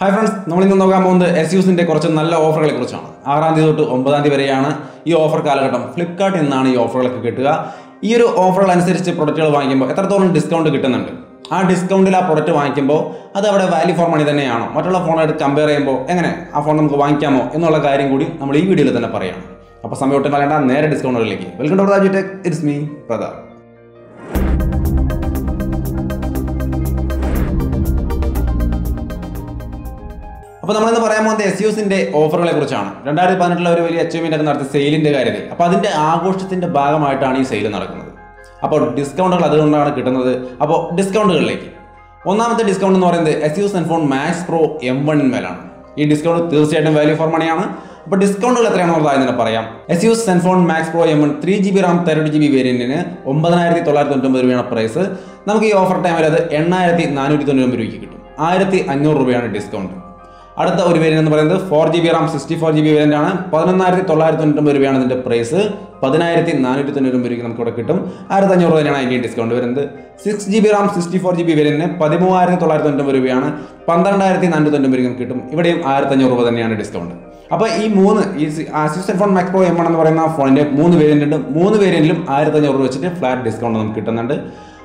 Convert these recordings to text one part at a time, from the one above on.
Hi friends നമ്മൾ ഇന്ന് നോക്കാൻ പോകുന്നത് എസ് യൂസിന്റെ കുറച്ച് നല്ല ഓഫറുകളെ കുറിച്ചാണ്. ആറാം തീയതി തൊട്ട് ഒമ്പതാം തീയതി വരെയാണ് ഈ ഓഫർ കാലഘട്ടം. ഫ്ലിപ്കാർട്ടിൽ നിന്നാണ് ഈ ഓഫറുകളൊക്കെ കിട്ടുക. ഈ ഒരു ഓഫറുകൾ അനുസരിച്ച് പ്രൊഡക്റ്റുകൾ വാങ്ങിക്കുമ്പോൾ എത്രത്തോളം ഡിസ്കൗണ്ട് കിട്ടുന്നുണ്ട്? ആ ഡിസ്കൗണ്ടിൽ ആ പ്രൊഡക്റ്റ് വാങ്ങിക്കുമ്പോൾ അത് അവിടെ വാല്യൂ ഫോർ മണി തന്നെയാണോ? മറ്റുള്ള ഫോണായിട്ട് കമ്പയർ ചെയ്യുമ്പോൾ എങ്ങനെ ആ ഫോൺ നമുക്ക് വാങ്ങിക്കാമോ എന്നുള്ള കാര്യം കൂടി നമ്മൾ ഈ വീഡിയോയിൽ തന്നെ പറയാം അപ്പോൾ സമയം ഒട്ടും കളയേണ്ട നേരെ ഡിസ്കൗണ്ടുകളിലേക്ക് welcome to tech it's me Pratap അപ്പോൾ നമ്മളിന്ന് പറയാൻ പോകുന്നത്? എസ് യുസിന്റെ ഓഫറുകളെ കുറിച്ചാണ്. രണ്ടായിരത്തി പതിനെട്ടിലെ ഒരു വലിയ അച്ചീവ്മെന്റ് ഒക്കെ നടത്തിയ സെയിലിന്റെ കാര്യത്തിൽ. അപ്പോൾ അതിന്റെ ആഘോഷത്തിന്റെ ഭാഗമായിട്ടാണ് ഈ സെയിൽ നടക്കുന്നത്. അപ്പോൾ ഡിസ്കൗണ്ടുകൾ അതുകൊണ്ടാണ് കിട്ടുന്നത്. അപ്പോൾ ഡിസ്കൗണ്ടുകളിലേക്ക് ഒന്നാമത്തെ ഡിസ്കൗണ്ട് എന്ന് പറയുന്നത് Asus Zenfone max pro M വണ്ണിന്മേലാണ് ഈ ഡിസ്കൗണ്ട് തീർച്ചയായിട്ടും വാല്യൂ ഫോർ മണിയാണ് അപ്പോൾ ഡിസ്കൗണ്ടുകൾ എത്രയാണെന്നുള്ളത് ആദ്യം തന്നെ പറയാം. Asus Zenfone max pro M one three G B RAM thirty G B വേരിയന്റിന് ഒമ്പതിനായിരത്തി തൊള്ളായിരത്തി തൊണ്ണൂറ്റൊമ്പത് രൂപയാണ് പ്രൈസ് നമുക്ക് ഈ ഓഫർ ടൈമിൽ അത് എണ്ണായിരത്തി നാനൂറ്റി തൊണ്ണൂറ്റൊമ്പത് രൂപയ്ക്ക് കിട്ടും. ആയിരത്തി അഞ്ഞൂറ് രൂപയാണ് ഡിസ്കൗണ്ട് അടുത്ത ഒരു വേരിയന്റ് എന്ന് പറയുന്നത് four G B RAM sixty four G B variant ആണ്. പതിനൊന്നായിരത്തി തൊള്ളായിരത്തി തൊണ്ണൂറ്റൊമ്പത് രൂപയാണ് അതിന്റെ പ്രൈസ് പതിനായിരത്തി നാനൂറ്റി തൊണ്ണൂറ്റൊമ്പത് രൂപയ്ക്ക് നമുക്ക് ഇവിടെ കിട്ടും. ആയിരത്തി അഞ്ഞൂറ് തന്നെയാണ് അതിന്റെ ഡിസ്കൗണ്ട് വരുന്നത്. Six G B RAM sixty four G B വേരിയന്റിന് പതിമൂവായിരത്തി തൊള്ളായിരത്തി തൊണ്ണൂറ്റൊമ്പത് രൂപയാണ്. പന്ത്രണ്ടായിരത്തി നാനൂറ്റി തൊണ്ണൂറ്റൊമ്പത് രൂപയ്ക്ക് കിട്ടും. ഇവിടെയും ആയിരത്തി അഞ്ഞൂറ് രൂപ തന്നെയാണ് ഡിസ്കൗണ്ട് അപ്പോൾ ഈ മൂന്ന് ഈ assistant phone max pro M എന്ന് പറയുന്ന ഫോണിന്റെ മൂന്ന് വേരിയന്റ് ഉണ്ട്. മൂന്ന് വേരിയന്റിലും ആയിരത്തി അഞ്ഞൂറ് രൂപ വെച്ചിട്ട് ഫ്ലാറ്റ് ഡിസ്കൗണ്ട് നമുക്ക് കിട്ടുന്നുണ്ട്.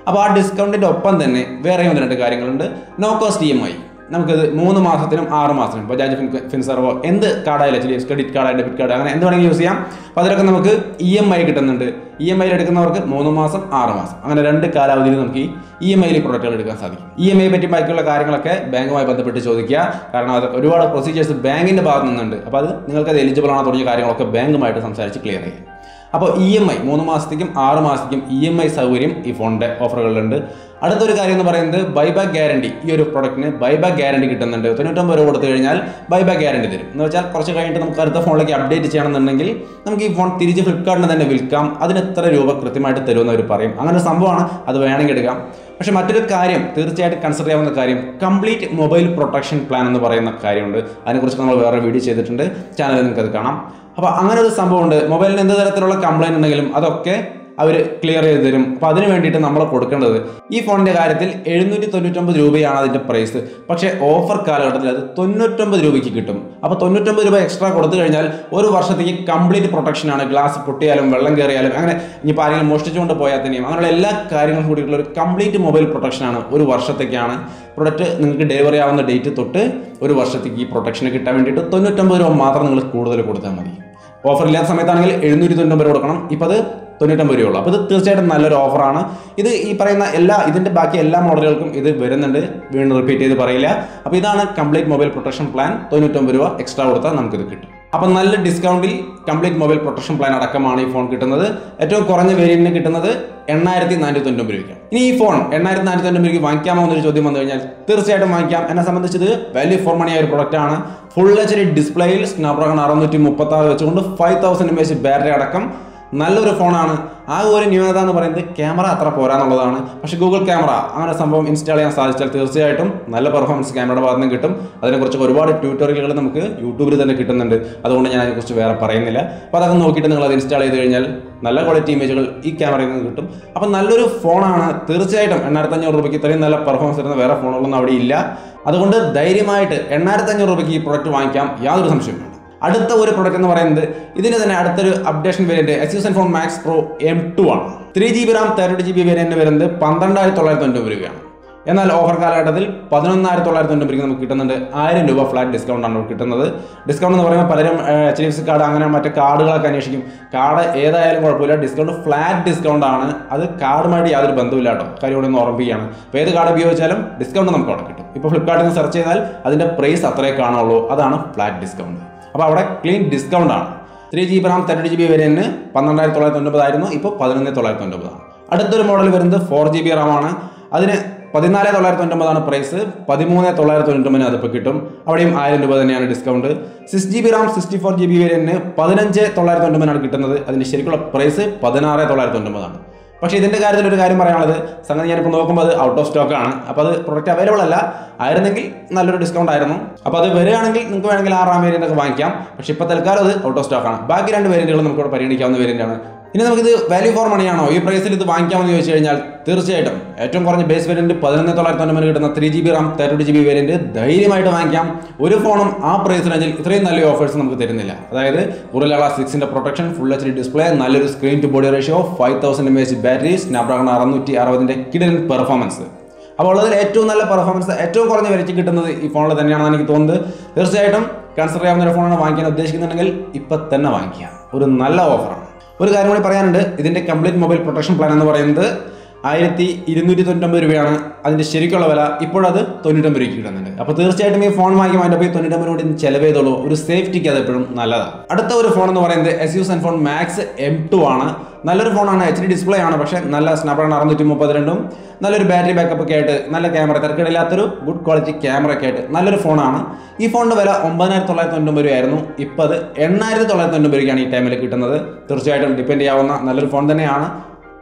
അപ്പോൾ ആ ഡിസ്കൗണ്ടിന്റെ ഒപ്പം തന്നെ വേറെ ഒന്ന് രണ്ട് കാര്യങ്ങളുണ്ട്. No cost E M I നമുക്കിത് മൂന്ന് മാസത്തിനും ആറ് മാസത്തിനും ബജാജ് ഫിൻ ഫിൻസർവോ എന്ത് കാർഡായാലും actually credit card debit card അങ്ങനെ എന്ത് വേണമെങ്കിലും യൂസ് ചെയ്യാം. അപ്പോൾ അതിലൊക്കെ നമുക്ക് ഇ എം ഐ കിട്ടുന്നുണ്ട്. ഇ എം ഐയിൽ എടുക്കുന്നവർക്ക് മൂന്ന് മാസം ആറ് മാസം. അങ്ങനെ രണ്ട് കാലാവധിയിൽ നമുക്ക് ഈ ഇ എം ഐയിൽ പ്രൊഡക്റ്റുകൾ എടുക്കാൻ സാധിക്കും. ഇ എം ഐ പറ്റി ബാക്കിയുള്ള കാര്യങ്ങളൊക്കെ ബാങ്കുമായി ബന്ധപ്പെട്ട് ചോദിക്കുക. കാരണം അത് ഒരുപാട് പ്രൊസീജിയേഴ്സ് ബാങ്കിന്റെ ഭാഗത്ത് നിന്നുണ്ട്. അപ്പോൾ അത് നിങ്ങൾക്ക് അത് എലിജിബിൾ ആണോ തുടങ്ങിയ കാര്യങ്ങളൊക്കെ ബാങ്കുമായിട്ട് സംസാരിച്ച് ക്ലിയർ ചെയ്യും അപ്പോൾ ഇ എം ഐ മൂന്ന് മാസത്തേക്കും ആറ് മാസത്തേക്കും ഇ എം ഐ സൗകര്യം ഈ ഫോണിന്റെ ഓഫറുകളിലുണ്ട് അടുത്തൊരു കാര്യം എന്ന് പറയുന്നത് ബൈബാക്ക് ഗ്യാരണ്ടി ഈ ഒരു പ്രൊഡക്റ്റിന് ബൈബാക്ക് ഗ്യാരണ്ടി കിട്ടുന്നുണ്ട്. തൊണ്ണൂറ്റൊമ്പത് രൂപ കൊടുത്തു കഴിഞ്ഞാൽ ബൈബാക്ക് ഗ്യാരണ്ടി തരും. എന്ന് വെച്ചാൽ കുറച്ച് കഴിഞ്ഞിട്ട് നമുക്ക് അടുത്ത ഫോണിലേക്ക് അപ്ഡേറ്റ് ചെയ്യണമെന്നുണ്ടെങ്കിൽ നമുക്ക് ഈ ഫോൺ തിരിച്ച് ഫ്ലിപ്കാർട്ടിന് തന്നെ വിൽക്കാം. അതിന് എത്ര രൂപ കൃത്യമായിട്ട് തരുമെന്ന് അവർ പറയും. അങ്ങനെ സംഭവമാണ്. അത് വേണമെങ്കിൽ എടുക്കാം. പക്ഷേ മറ്റൊരു കാര്യം തീർച്ചയായിട്ടും കൺസിഡർ ചെയ്യാവുന്ന കാര്യം കംപ്ലീറ്റ് മൊബൈൽ പ്രൊട്ടക്ഷൻ പ്ലാൻ എന്ന് പറയുന്ന കാര്യമുണ്ട്. അതിനെക്കുറിച്ച് നമ്മൾ വേറെ വീഡിയോ ചെയ്തിട്ടുണ്ട്. ചാനലിൽ നിങ്ങൾക്ക് അത് കാണാം. അപ്പോൾ അങ്ങനെ ഒരു സംഭവമുണ്ട്. മൊബൈലിന് എന്ത് തരത്തിലുള്ള കംപ്ലൈന്റ് ഉണ്ടെങ്കിലും അതൊക്കെ അവർ ക്ലിയർ ചെയ്ത് തരും. അപ്പോൾ അതിന് വേണ്ടിയിട്ട് നമ്മൾ കൊടുക്കേണ്ടത് ഈ ഫോണിന്റെ കാര്യത്തിൽ എഴുന്നൂറ്റി തൊണ്ണൂറ്റൊമ്പത് രൂപയാണ് അതിന്റെ പ്രൈസ് പക്ഷേ ഓഫർ കാലഘട്ടത്തിൽ അത് തൊണ്ണൂറ്റൊമ്പത് രൂപയ്ക്ക് കിട്ടും. അപ്പോൾ തൊണ്ണൂറ്റൊമ്പത് രൂപ എക്സ്ട്രാ കൊടുത്തു കഴിഞ്ഞാൽ ഒരു വർഷത്തേക്ക് കംപ്ലീറ്റ് പ്രൊട്ടക്ഷനാണ് ഗ്ലാസ് പൊട്ടിയാലും വെള്ളം കയറിയാലും അങ്ങനെ ഇനിയിപ്പോൾ ആരെങ്കിലും മോഷ്ടിച്ചുകൊണ്ട് പോയാൽ തന്നെയും അങ്ങനെയുള്ള എല്ലാ കാര്യങ്ങളും കൂടിയിട്ടുള്ള ഒരു കംപ്ലീറ്റ് മൊബൈൽ പ്രൊട്ടക്ഷനാണ് ഒരു വർഷത്തേക്കാണ്. പ്രൊഡക്റ്റ് നിങ്ങൾക്ക് ഡെലിവറി ആവുന്ന ഡേറ്റ് തൊട്ട് ഒരു വർഷത്തേക്ക് ഈ പ്രൊട്ടക്ഷന് കിട്ടാൻ വേണ്ടിയിട്ട് തൊണ്ണൂറ്റൊമ്പത് രൂപ മാത്രം നിങ്ങൾ കൂടുതൽ കൊടുത്താൽ മതി. ഓഫർ ഇല്ലാത്ത സമയത്താണെങ്കിൽ എഴുന്നൂറ്റി തൊണ്ണൂറ്റൊമ്പത് രൂപ കൊടുക്കണം. ഇപ്പോൾ അത് തൊണ്ണൂറ്റൊമ്പത് രൂപയുള്ളൂ അപ്പോൾ ഇത് തീർച്ചയായിട്ടും നല്ലൊരു ഓഫറാണ്. ഇത് ഈ പറയുന്ന എല്ലാ ഇതിന്റെ ബാക്കി എല്ലാ മോഡലുകൾക്കും ഇത് വരുന്നുണ്ട്. വീണ്ടും റിപ്പീറ്റ് ചെയ്ത് പറയില്ല. അപ്പോൾ ഇതാണ് കംപ്ലീറ്റ് മൊബൈൽ പ്രൊട്ടക്ഷൻ പ്ലാൻ തൊണ്ണൂറ്റൊമ്പത് രൂപ എക്സ്ട്രാ കൊടുത്താൽ നമുക്കിത് കിട്ടും. അപ്പം നല്ല ഡിസ്കൗണ്ടിൽ കംപ്ലീറ്റ് മൊബൈൽ പ്രൊട്ടക്ഷൻ പ്ലാൻ അടക്കമാണ് ഈ ഫോൺ കിട്ടുന്നത്. ഏറ്റവും കുറഞ്ഞ വേരിയന്റിന് കിട്ടുന്നത് എണ്ണായിരത്തി നാനൂറ്റി തൊണ്ണൂറ് രൂപയ്ക്കാണ്. ഇനി ഈ ഫോൺ എണ്ണായിരത്തി നാനൂറ്റി തൊണ്ണൂറ് രൂപയ്ക്ക് വാങ്ങിക്കാമോ എന്നൊരു ചോദ്യം വന്നു കഴിഞ്ഞാൽ തീർച്ചയായിട്ടും വാങ്ങിക്കാം. എന്നെ സംബന്ധിച്ചത് വാല്യൂ ഫോർ മണിയായ ഒരു പ്രൊഡക്റ്റ് ആണ്. ഫുൾ എച്ച് ഡി ഡിസ്പ്ലേയിൽ സ്നാപ്ഡ്രാഗൺ അറുന്നൂറ്റി മുപ്പത്തി ആറ് വെച്ചുകൊണ്ട് five thousand M H battery അടക്കം നല്ലൊരു ഫോണാണ്. ആ ഒരു ന്യൂനത എന്ന് പറയുന്നത് ക്യാമറ അത്ര പോരാന്നുള്ളതാണ്. പക്ഷേ ഗൂഗിൾ ക്യാമറ അങ്ങനെ സംഭവം ഇൻസ്റ്റാൾ ചെയ്യാൻ സാധിച്ചാൽ തീർച്ചയായിട്ടും നല്ല പെർഫോമൻസ് ക്യാമറയുടെ ഭാഗത്ത് നിന്ന് കിട്ടും. അതിനെക്കുറിച്ച് ഒരുപാട് ട്യൂട്ടോറിയലുകൾ നമുക്ക് യൂട്യൂബിൽ തന്നെ കിട്ടുന്നുണ്ട്. അതുകൊണ്ട് ഞാൻ അതിനെക്കുറിച്ച് വേറെ പറയുന്നില്ല. അപ്പോൾ അതൊക്കെ നോക്കിയിട്ട് നിങ്ങൾ അത് ഇൻസ്റ്റാൾ ചെയ്ത് കഴിഞ്ഞാൽ നല്ല ക്വാളിറ്റി ഇമേജുകൾ ഈ ക്യാമറയിൽ നിന്ന് കിട്ടും. അപ്പം നല്ലൊരു ഫോണാണ്. തീർച്ചയായിട്ടും എണ്ണായിരത്തി അഞ്ഞൂറ് രൂപയ്ക്ക് ഇത്രയും നല്ല പെർഫോമൻസ് തരുന്ന വേറെ ഫോണുകളൊന്നും അവിടെ ഇല്ല. അതുകൊണ്ട് ധൈര്യമായിട്ട് എണ്ണായിരത്തി അഞ്ഞൂറ് രൂപയ്ക്ക് ഈ പ്രൊഡക്റ്റ് വാങ്ങിക്കാം. യാതൊരു സംശയവും അടുത്ത ഒരു പ്രൊഡക്റ്റ് എന്ന് പറയുന്നത് ഇതിന് തന്നെ അടുത്തൊരു updation variant എക്സ്യൂസൻ phone max pro M two ആണ്. Three G B RAM thirty G B variant വരുന്നത് പന്ത്രണ്ടായിരത്തി തൊള്ളായിരത്തി തൊണ്ണൂറ് രൂപയാണ്. എന്നാൽ ഓഫർ കാലഘട്ടത്തിൽ പതിനൊന്നായിരത്തി തൊള്ളായിരത്തി രൂപയ്ക്ക് നമുക്ക് കിട്ടുന്നുണ്ട്. ആയിരം രൂപ ഫ്ലാറ്റ് ഡിസ്കൗണ്ട് ആണ് കിട്ടുന്നത്. ഡിസ്കൗണ്ട് എന്ന് പറയുമ്പോൾ പലരും H D F C card അങ്ങനെ മറ്റു കാർഡുകളൊക്കെ അന്വേഷിക്കും. കാർഡ് ഏതായാലും കുഴപ്പമില്ല. ഡിസ്കൗണ്ട് ഫ്ലാറ്റ് ഡിസ്കൗണ്ട് ആണ്. അത് കാർഡുമായിട്ട് യാതൊരു ബന്ധമില്ല കേട്ടോ. കാര്യം ഇവിടെ ഒന്ന് ഓർമ്മിക്കുകയാണ് അപ്പോൾ ഏത് കാർഡ് ഉപയോഗിച്ചാലും ഡിസ്കൗണ്ട് നമുക്ക് അവിടെ കിട്ടും. ഇപ്പോൾ ഫ്ലിപ്കാർട്ടിൽ നിന്ന് സെർച്ച് ചെയ്താൽ അതിന്റെ പ്രൈസ് അത്രേ കാണുള്ളൂ അതാണ് ഫ്ലാറ്റ് ഡിസ്കൗണ്ട് അപ്പോൾ അവിടെ ക്ലീൻ ഡിസ്കൗണ്ട് ആണ്. Three G B RAM thirty G B വേരിയന്റിന് പന്ത്രണ്ടായിരത്തി തൊള്ളായിരത്തി ഒൻപതായിരുന്നു ഇപ്പോൾ പതിനൊന്ന് തൊള്ളായിരത്തി ഒൻപതാണ് അടുത്തൊരു മോഡൽ വരുന്നത് ഫോർ ജി ബി റാം ആണ്. അതിന് പതിനാല് തൊള്ളായിരത്തി തൊണ്ണൂറ്റൊമ്പതാണ് പ്രൈസ് പതിമൂന്ന് തൊള്ളായിരത്തി തൊണ്ണൂറ്റൊമ്പതിന് അതിപ്പോൾ കിട്ടും. അവിടെയും ആയിരം രൂപ തന്നെയാണ് discount six G B RAM sixty four G B വേരിയന്റിന് പതിനഞ്ച് തൊള്ളായിരത്തി തൊണ്ണൂറ്റൊമ്പതിനാണ് കിട്ടുന്നത്. അതിന്റെ ശരിക്കുള്ള പ്രൈസ് പതിനാറ് തൊള്ളായിരത്തി തൊണ്ണൂറ്റൊമ്പതാണ് പക്ഷേ ഇതിന്റെ കാര്യത്തിൽ ഒരു കാര്യം പറയാനുള്ളത് സംഗതി ഞാനിപ്പോൾ നോക്കുമ്പോൾ അത് ഔട്ട് ഓഫ് സ്റ്റോക്ക് ആണ്. അപ്പോൾ അത് പ്രൊഡക്റ്റ് അവൈലബിൾ അല്ല. ആയിരുന്നെങ്കിൽ നല്ലൊരു ഡിസ്കൗണ്ട് ആയിരുന്നു. അപ്പോൾ അത് വരികയാണെങ്കിൽ നിങ്ങൾക്ക് വേണമെങ്കിൽ ആറാം വേരിയന്റ് ഒക്കെ വാങ്ങിക്കാം. പക്ഷേ ഇപ്പോൾ തൽക്കാലം അത് ഔട്ട് ഓഫ് സ്റ്റോക്ക് ആണ്. ബാക്കി രണ്ട് വേരിയന്റുകൾ നമുക്കിവിടെ പരിഗണിക്കാവുന്ന വേരിയന്റ് ആണ്. ഇനി നമുക്കിത് വാല്യൂ ഫോർ മണിയാണോ ഈ പ്രൈസിൽ ഇത് വാങ്ങിക്കാമെന്ന് ചോദിച്ചു കഴിഞ്ഞാൽ തീർച്ചയായിട്ടും ഏറ്റവും കുറഞ്ഞ ബേസ് വേരിയന്റ് പതിനൊന്ന് തൊള്ളായിരത്തി തൊണ്ണൂറ് കിട്ടുന്ന three G B RAM thirty G B variant ധൈര്യമായിട്ട് വാങ്ങിക്കാം. ഒരു ഫോണും ആ പ്രൈസ് റേഞ്ചിൽ ഇത്രയും നല്ല ഓഫേഴ്സ് നമുക്ക് തരുന്നില്ല. അതായത് gorilla സിക്സിന്റെ protection full H D display നല്ലൊരു screen to body ratio five thousand M H battery Snapdragon അറുന്നൂറ്റി അറുപതിന്റെ കിടൻ പെർഫോമൻസ് അപ്പോൾ ഉള്ളതിൽ ഏറ്റവും നല്ല പെർഫോമൻസ് ഏറ്റവും കുറഞ്ഞ വിലയ്ക്ക് കിട്ടുന്നത് ഈ ഫോണിൽ തന്നെയാണെന്ന് എനിക്ക് തോന്നുന്നത്. തീർച്ചയായിട്ടും കൺസിഡർ ചെയ്യാവുന്ന ഒരു ഫോണാണ് വാങ്ങിക്കാൻ ഉദ്ദേശിക്കുന്നുണ്ടെങ്കിൽ ഇപ്പം തന്നെ വാങ്ങിക്കുക. ഒരു നല്ല ഓഫറാണ് ഒരു കാര്യം കൂടി പറയാനുണ്ട്. ഇതിന്റെ കംപ്ലീറ്റ് മൊബൈൽ പ്രൊട്ടക്ഷൻ പ്ലാൻ എന്ന് പറയുന്നത് ആയിരത്തി ഇരുന്നൂറ്റി തൊണ്ണൂറ്റൊമ്പത് രൂപയാണ് അതിന്റെ ശരിക്കുള്ള വില. ഇപ്പോഴത് തൊണ്ണൂറ്റൊമ്പത് രൂപയ്ക്ക് കിട്ടുന്നുണ്ട്. അപ്പോൾ തീർച്ചയായിട്ടും ഈ ഫോൺ വാങ്ങിക്കുമ്പോൾ അതിന്റെ പോയി തൊണ്ണൂറ്റൊമ്പത് രൂപ ചെലവ് ചെയ്തോളൂ. ഒരു സേഫ്റ്റിക്ക് അത് എപ്പോഴും നല്ലതാണ് അടുത്ത ഒരു ഫോൺ എന്ന് പറയുന്നത് Asus zen phone max M two ആണ്. നല്ലൊരു ഫോണാണ് എച്ച് ഡി ഡിസ്പ്ലേ ആണ്. പക്ഷേ നല്ല സ്നാപ്ഡ്രാഗൺ അറുന്നൂറ്റി മുപ്പത്തിരണ്ടും നല്ലൊരു ബാറ്ററി ബാക്കപ്പ് ഒക്കെ ആയിട്ട് നല്ല ക്യാമറ തിരക്കിടില്ലാത്തൊരു ഗുഡ് ക്വാളിറ്റി ക്യാമറ ഒക്കെ ആയിട്ട് നല്ലൊരു ഫോണാണ് ഈ ഫോണിന്റെ വില ഒമ്പതിനായിരത്തി തൊള്ളായിരത്തി തൊണ്ണൂറ് രൂപയായിരുന്നു. ഇപ്പോൾ അത് എണ്ണായിരത്തി തൊള്ളായിരത്തി തൊണ്ണൂറ് രൂപയ്ക്കാണ് ഈ ടൈമിൽ കിട്ടുന്നത്. തീർച്ചയായിട്ടും ഡിപ്പെൻഡ് ചെയ്യാവുന്ന നല്ലൊരു ഫോൺ തന്നെയാണ്.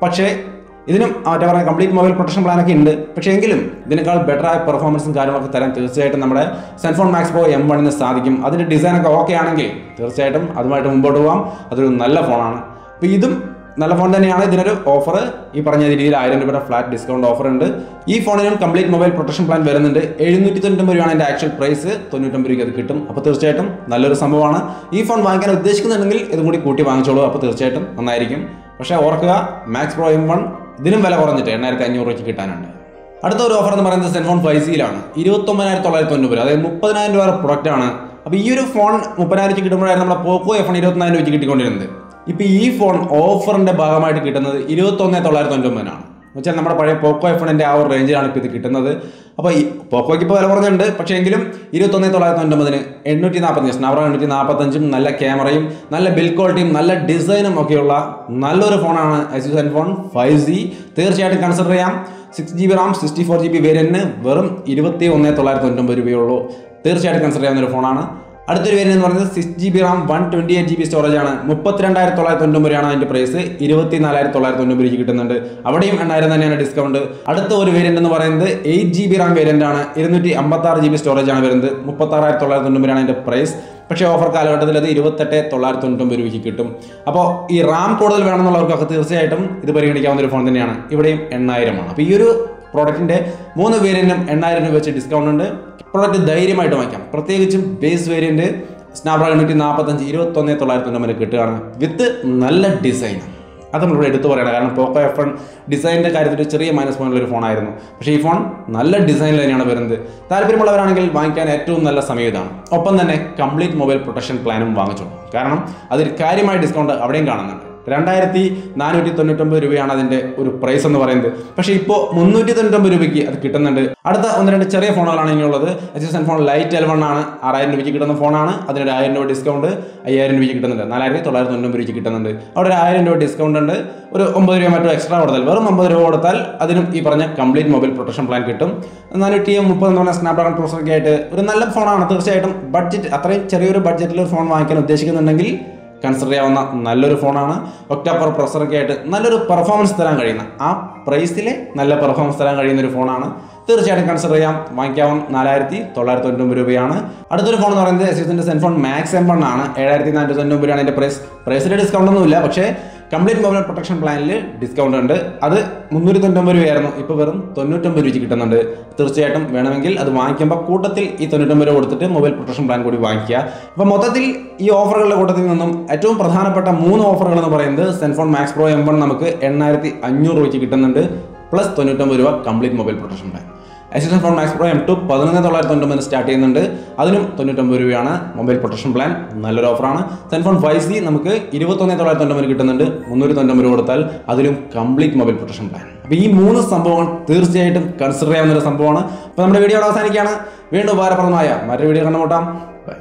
പക്ഷേ ഇതിനും മറ്റേ പറഞ്ഞ കംപ്ലീറ്റ് മൊബൈൽ പ്രൊട്ടക്ഷൻ പ്ലാൻ ഒക്കെ ഉണ്ട്. പക്ഷേ എങ്കിലും ഇതിനേക്കാൾ ബെറ്റർ ആയ പെർഫോമൻസും കാര്യങ്ങളൊക്കെ തരാൻ തീർച്ചയായിട്ടും നമ്മുടെ സെൻഫോൺ മാക്സ് പ്രോ എം വണ്ണിന് സാധിക്കും. അതിന്റെ ഡിസൈൻ ഒക്കെ ഓക്കെ ആണെങ്കിൽ തീർച്ചയായിട്ടും അതുമായിട്ട് മുമ്പോട്ട് പോകാം അതൊരു നല്ല ഫോണാണ് അപ്പോൾ ഇതും നല്ല ഫോൺ തന്നെയാണ്. ഇതിനൊരു ഓഫർ ഈ പറഞ്ഞ രീതിയിൽ ആയിരം രൂപയുടെ ഫ്ലാറ്റ് ഡിസ്കൗണ്ട് ഓഫർ ഉണ്ട്. ഈ ഫോണിനും കംപ്ലീറ്റ് മൊബൈൽ പ്രൊട്ടക്ഷൻ പ്ലാൻ വരുന്നുണ്ട്. എഴുന്നൂറ്റി തൊണ്ണൂറ്റൊമ്പത് രൂപയാണ് എന്റെ ആക്ച്വൽ പ്രൈസ് തൊണ്ണൂറ്റൊമ്പത് രൂപയ്ക്ക് അത് കിട്ടും. അപ്പോൾ തീർച്ചയായിട്ടും നല്ലൊരു സംഭവമാണ്. ഈ ഫോൺ വാങ്ങിക്കാൻ ഉദ്ദേശിക്കുന്നുണ്ടെങ്കിൽ ഇതും കൂടി കൂട്ടി വാങ്ങിച്ചോളൂ. അപ്പോൾ തീർച്ചയായിട്ടും നന്നായിരിക്കും. പക്ഷേ ഓർക്കുക മാക്സ് പ്രോ എം വൺ ഇതിനും വില കുറഞ്ഞിട്ട് എണ്ണായിരത്തി അഞ്ഞൂറ് രൂപയ്ക്ക് കിട്ടാനുണ്ട്. അടുത്ത ഒരു ഓഫർ എന്ന് പറയുന്നത് സെൻഫോൺ ഫൈവ് സിയിലാണ് ഇരുപത്തൊമ്പതിനായിരത്തി തൊള്ളായിരത്തി തൊണ്ണൂറ് അതായത് മുപ്പതിനായിരം രൂപ പ്രൊഡക്റ്റ് ആണ്. അപ്പോൾ ഈ ഒരു ഫോൺ മുപ്പതിനായിരം രൂപയ്ക്ക് കിട്ടുമ്പോഴായിരുന്നു നമ്മുടെ പോക്കോ എഫ് വൺ ഇരുപത്തിനായിരം രൂപയ്ക്ക് കിട്ടിക്കൊണ്ടിരുന്നത്. ഇപ്പോൾ ഈ ഫോൺ ഓഫറിന്റെ ഭാഗമായിട്ട് കിട്ടുന്നത് ഇരുപത്തൊന്ന് തൊള്ളായിരത്തി തൊണ്ണൂറ്റൊമ്പതിനാണ്. വെച്ചാൽ നമ്മുടെ പഴയ പോക്കോ എഫ് എണ്ണിന്റെ ആ ഒരു റേഞ്ചിലാണ് ഇപ്പോൾ ഇത് കിട്ടുന്നത്. അപ്പോൾ ഈ പോക്കോയ്ക്ക് ഇപ്പോൾ വില കുറഞ്ഞുണ്ട്. പക്ഷേ എങ്കിലും ഇരുപത്തൊന്ന് തൊള്ളായിരത്തി തൊണ്ണൂറ്റൊമ്പതിന് എണ്ണൂറ്റി നാൽപ്പത്തഞ്ച് സ്നാപ്ഡ്രാഗൺ എണ്ണൂറ്റി നാൽപ്പത്തഞ്ചും നല്ല ക്യാമറയും നല്ല ബിൽ ക്വാളിറ്റിയും നല്ല ഡിസൈനും ഒക്കെയുള്ള നല്ലൊരു ഫോണാണ് Asus zen phone five G തീർച്ചയായിട്ടും കൺസിഡർ ചെയ്യാം. Six G B RAM sixty four G B വേരിയന്റിന് വെറും ഇരുപത്തി ഒന്ന് തൊള്ളായിരത്തി തൊണ്ണൂറ്റൊമ്പത് രൂപയുള്ളൂ തീർച്ചയായിട്ടും കൺസിഡർ ചെയ്യാവുന്ന ഒരു ഫോണാണ്. അടുത്തൊരു വേരിയന്റ് എന്ന് പറയുന്നത് six G B RAM one twenty eight G B storage ആണ്. മുപ്പത്തിരണ്ടായിരത്തി തൊള്ളായിരത്തി തൊണ്ണൂറ് അതിന്റെ പ്രൈസ് ഇരുപത്തി നാലായിരത്തി തൊള്ളായിരത്തി തൊണ്ണൂറ് രൂപയ്ക്ക് കിട്ടുന്നുണ്ട്. അവിടെയും എണ്ണായിരം തന്നെയാണ് ഡിസ്കൗണ്ട് അടുത്ത ഒരു വേരിയന്റ് എന്ന് പറയുന്നത് eight G B RAM variant ആണ്. ഇരുന്നൂറ്റി അമ്പത്താറ് ജി ബി സ്റ്റോറേജ് ആണ് വരുന്നത്. മുപ്പത്താറായിരത്തി തൊള്ളായിരത്തി തൊണ്ണൂറ് അതിന്റെ പ്രൈസ് പക്ഷേ ഓഫർ കാലഘട്ടത്തിൽ അത് ഇരുപത്തെട്ട് തൊള്ളായിരത്തി തൊണ്ണൂറ്റൊമ്പത് രൂപയ്ക്ക് കിട്ടും. അപ്പോൾ ഈ റാം കൂടുതൽ വേണമെന്നുള്ളവർക്കൊക്കെ തീർച്ചയായിട്ടും ഇത് പരിഗണിക്കാവുന്ന ഒരു ഫോൺ തന്നെയാണ്. ഇവിടെയും എണ്ണായിരമാണ് അപ്പോൾ ഈ ഒരു പ്രോഡക്റ്റിന്റെ മൂന്ന് വേരിയന്റും എണ്ണായിരം രൂപ വെച്ച് ഡിസ്കൗണ്ട് ഉണ്ട്. പ്രോഡക്റ്റ് ധൈര്യമായിട്ട് വാങ്ങിക്കാം. പ്രത്യേകിച്ചും ബേസ് വേരിയന്റ് സ്നാപ്ഡ്രാഗൺ നൂറ്റി നാൽപ്പത്തഞ്ച് ഇരുപത്തൊന്ന് തൊള്ളായിരത്തി തൊണ്ണൂറ് കിട്ടുകയാണ് വിത്ത് നല്ല ഡിസൈൻ അത് നമ്മളിവിടെ എടുത്തു പറയണം. കാരണം പോക്കോ എഫ് വൺ ഡിസൈനിന്റെ കാര്യത്തിൽ ചെറിയ മൈനസ് പോയിന്റുള്ള ഒരു ഫോണായിരുന്നു പക്ഷേ ഈ ഫോൺ നല്ല ഡിസൈനിൽ തന്നെയാണ് വരുന്നത്. താല്പര്യമുള്ളവരാണെങ്കിൽ വാങ്ങിക്കാൻ ഏറ്റവും നല്ല സമയം ഇതാണ്. ഒപ്പം തന്നെ കംപ്ലീറ്റ് മൊബൈൽ പ്രൊട്ടക്ഷൻ പ്ലാനും വാങ്ങിച്ചു കാരണം അതിൽ കാര്യമായ ഡിസ്കൗണ്ട് അവിടെയും കാണുന്നുണ്ട്. രണ്ടായിരത്തി നാനൂറ്റി തൊണ്ണൂറ്റൊമ്പത് രൂപയാണ് അതിന്റെ ഒരു പ്രൈസ് എന്ന് പറയുന്നത്. പക്ഷേ ഇപ്പോൾ മുന്നൂറ്റി തൊണ്ണൂറ്റൊമ്പത് രൂപയ്ക്ക് അത് കിട്ടുന്നുണ്ട്. അടുത്ത ഒന്ന് രണ്ട് ചെറിയ ഫോണുകളാണ് ഇനിയുള്ളത്. H S N phone lite eleven ആണ്. ആറായിരം രൂപയ്ക്ക് കിട്ടുന്ന ഫോണാണ്. അതിനൊരു ആയിരം രൂപ ഡിസ്കൗണ്ട് അയ്യായിരം രൂപയ്ക്ക് കിട്ടുന്നുണ്ട്. നാലായിരത്തി തൊള്ളായിരത്തി തൊണ്ണൂറ് രൂപയ്ക്ക് കിട്ടുന്നുണ്ട്. അവിടെ ഒരു ആയിരം രൂപ ഡിസ്കൗണ്ട് ഉണ്ട്. ഒരു ഒമ്പത് രൂപ മറ്റോ എക്സ്ട്രാ കൊടുത്താൽ വെറും ഒമ്പത് രൂപ കൊടുത്താൽ അതിനും ഈ പറഞ്ഞ കംപ്ലീറ്റ് മൊബൈൽ പ്രൊട്ടക്ഷൻ പ്ലാൻ കിട്ടും. നാനൂറ്റി മുപ്പത് എന്ന് പറഞ്ഞ സ്നാപ്ഡ്രാഗൺ പ്രോസറൊക്കെ ആയിട്ട് ഒരു നല്ല ഫോണാണ് തീർച്ചയായിട്ടും ബഡ്ജറ്റ് അത്രയും ചെറിയൊരു ബഡ്ജറ്റിൽ ഒരു ഫോൺ വാങ്ങിക്കാൻ ഉദ്ദേശിക്കുന്നുണ്ടെങ്കിൽ കൺസിഡർ ചെയ്യാവുന്ന നല്ലൊരു ഫോണാണ്. ഒക്ടാപ്പർ പ്രൊസറൊക്കെ ആയിട്ട് നല്ലൊരു പെർഫോമൻസ് തരാൻ കഴിയുന്ന ആ പ്രൈസിലെ നല്ല പെർഫോമൻസ് തരാൻ കഴിയുന്ന ഒരു ഫോണാണ്. തീർച്ചയായിട്ടും കൺസിഡർ ചെയ്യാം. വാങ്ങിക്കാവും നാലായിരത്തി തൊള്ളായിരത്തി തൊണ്ണൂറ് രൂപയാണ്. അടുത്തൊരു ഫോൺ എന്ന് പറയുന്നത് എസ് എസിന്റെ സെൻഫോൺ മാക്സ് എം ആണ് ഏഴായിരത്തി നാനൂറ്റി തൊണ്ണൂറ് രൂപയാണ് അതിന്റെ പ്രൈസ് പ്രൈസിൽ ഡിസ്കൗണ്ട് ഒന്നുമില്ല. പക്ഷേ കംപ്ലീറ്റ് മൊബൈൽ പ്രൊട്ടക്ഷൻ പ്ലാനിൽ ഡിസ്കൗണ്ട് ഉണ്ട്. അത് മുന്നൂറ്റി തൊണ്ണൂറ്റൊമ്പത് രൂപയായിരുന്നു. ഇപ്പോൾ വെറും തൊണ്ണൂറ്റൊമ്പത് രൂപയ്ക്ക് കിട്ടുന്നുണ്ട്. തീർച്ചയായിട്ടും വേണമെങ്കിൽ അത് വാങ്ങിക്കുമ്പോൾ കൂട്ടത്തിൽ ഈ തൊണ്ണൂറ്റൊമ്പത് രൂപ കൊടുത്തിട്ട് മൊബൈൽ പ്രൊട്ടക്ഷൻ പ്ലാൻ കൂടി വാങ്ങിക്കുക. അപ്പോൾ മൊത്തത്തിൽ ഈ ഓഫറുകളുടെ കൂട്ടത്തിൽ നിന്നും ഏറ്റവും പ്രധാനപ്പെട്ട മൂന്ന് ഓഫറുകൾ എന്ന് പറയുന്നത് Zenfone max pro M one നമുക്ക് എണ്ണായിരത്തി അഞ്ഞൂറ് രൂപയ്ക്ക് കിട്ടുന്നുണ്ട്. പ്ലസ് തൊണ്ണൂറ്റൊമ്പത് രൂപ complete mobile protection plan extension phone max pro M two പതിനൊന്ന് തൊള്ളായിരത്തി തൊണ്ണൂറ്റി സ്റ്റാർട്ട് ചെയ്യുന്നുണ്ട്. അതിനും തൊണ്ണൂറ്റൊമ്പത് രൂപയാണ് മൊബൈൽ പ്രൊട്ടക്ഷൻ പ്ലാൻ നല്ലൊരു ഓഫറാണ് സെൻഫോൺ ഫൈവ് സി നമുക്ക് ഇരുപത്തൊന്ന് തൊള്ളായിരത്തി തൊണ്ണൂറ് കിട്ടുന്നുണ്ട്. മുന്നൂറ്റി തൊണ്ണൂറ് രൂപ കൊടുത്താൽ അതിലും കംപ്ലീറ്റ് മൊബൈൽ പ്രൊട്ടക്ഷൻ പ്ലാൻ അപ്പോൾ ഈ മൂന്ന് സംഭവങ്ങൾ തീർച്ചയായിട്ടും കൺസിഡർ ചെയ്യാവുന്ന ഒരു സംഭവമാണ്. അപ്പോൾ നമ്മുടെ വീഡിയോ അവിടെ അവസാനിക്കുകയാണ്. വീണ്ടും ഉപകാരപ്രദമായ മറ്റൊരു വീഡിയോ കണ്ടുമുട്ടാം ബൈ